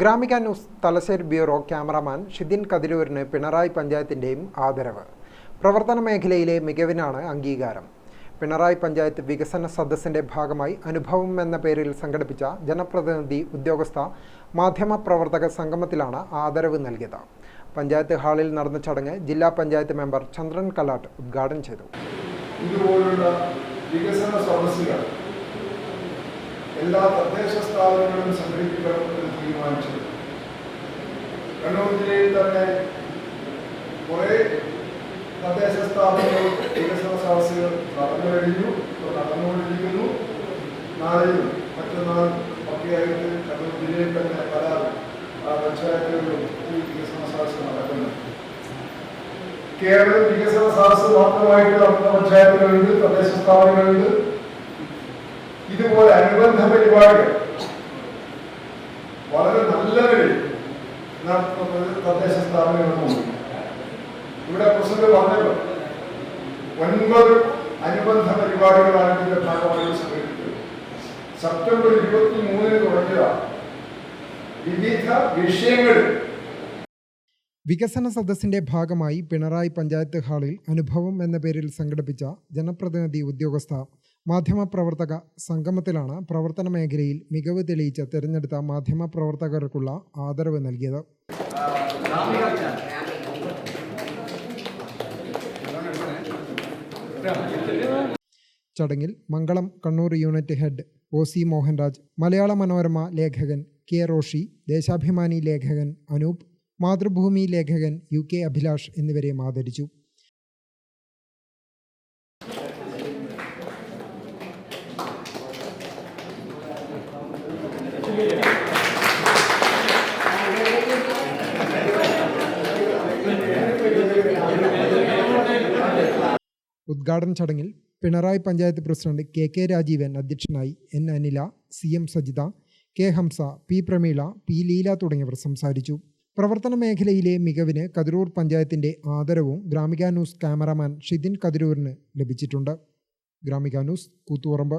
Gramika news Thalassery bureau cameraman Shidin കതിരൂരിന് Pinarayi പഞ്ചായത്തിന്റെയും ആദരവ്. പ്രവർത്തന മേഖലയിലെ മികവിനാണ് അംഗീകാരം. പിണറായി പഞ്ചായത്ത് വികസന സദസ്സിന്റെ ഭാഗമായി അനുഭവം എന്ന പേരിൽ സംഘടിപ്പിച്ച ജനപ്രതിനിധി ഉദ്യോഗസ്ഥ മാധ്യമപ്രവർത്തക സംഗമത്തിലാണ് ആദരവ് നൽകിയത്. പഞ്ചായത്ത് ഹാളിൽ നടന്ന ചടങ്ങ് ജില്ലാ പഞ്ചായത്ത് മെമ്പർ ചന്ദ്രൻ കലാട്ട് ഉദ്ഘാടനം ചെയ്തു. ഇതുപോലുള്ള വികസന സദസ്സുകൾ എല്ലാ തദ്ദേശ സ്ഥാപനങ്ങളും സംഘടിപ്പിക്കണമെന്ന് തീരുമാനിച്ചു കണ്ണൂർ ജില്ലയിൽ തന്നെ കുറേ തദ്ദേശ സ്ഥാപനങ്ങൾ വികസന സദസ്സുകൾ നടന്നു കഴിഞ്ഞു നടന്നുകൊണ്ടിരിക്കുന്നു. നാളെയും മറ്റന്നാൾ ഒക്കെയായിട്ട് കണ്ണൂർ ജില്ലയിൽ തന്നെ പല പഞ്ചായത്തുകളിലും ഈ വികസന സദസ്സ് നടക്കുന്നു. കേരളം വികസന സദസ്സ് മാത്രമായിട്ട് നടത്തുന്ന പഞ്ചായത്തുകളുണ്ട് തദ്ദേശ സ്ഥാപനങ്ങളുണ്ട്. ഇതുപോലെ അനുബന്ധ പരിപാടികൾ. വളരെ നല്ല നിലയിൽ തദ്ദേശ സ്ഥാപനങ്ങളൊന്നും ഇവിടെ പ്രസിഡന്റ് പറഞ്ഞല്ലോ ഒൻപത് അനുബന്ധ പരിപാടികളാണ് ഇതിന്റെ ഭാഗമായി സംഘടിപ്പിച്ചത്. സെപ്റ്റംബർ ഇരുപത്തി മൂന്നിന് തുടങ്ങിയതാണ് വിവിധ വിഷയങ്ങളിൽ വികസന സദസ്സിന്റെ ഭാഗമായി പിണറായി പഞ്ചായത്ത് ഹാളിൽ അനുഭവം എന്ന പേരിൽ സംഘടിപ്പിച്ച ജനപ്രതിനിധി ഉദ്യോഗസ്ഥ മാധ്യമപ്രവർത്തക സംഗമത്തിലാണ് പ്രവർത്തന മേഖലയിൽ മികവ് തെളിയിച്ച തിരഞ്ഞെടുത്ത മാധ്യമപ്രവർത്തകർക്കുള്ള ആദരവ് നൽകിയത്. ചടങ്ങിൽ Mangalam Kannur unit head O C Mohanraj Malayala Manorama ലേഖകൻ കെ റോഷി ദേശാഭിമാനി ലേഖകൻ അനൂപ് മാതൃഭൂമി ലേഖകൻ യു കെ അഭിലാഷ് എന്നിവരെ ആദരിച്ചു. ഉദ്ഘാടന ചടങ്ങിൽ Pinarayi panchayat president K K Rajeevan അധ്യക്ഷനായി N Anila C M Sajitha K Hamsa P Prameela P Leela തുടങ്ങിയവർ സംസാരിച്ചു. പ്രവർത്തന മേഖലയിലെ മികവിന് കതിരൂർ പഞ്ചായത്തിന്റെ ആദരവും ഗ്രാമിക ന്യൂസ് ക്യാമറാമാൻ ഷിദിൻ കതിരൂരിന് ലഭിച്ചിട്ടുണ്ട്. Gramika news Koothuparamba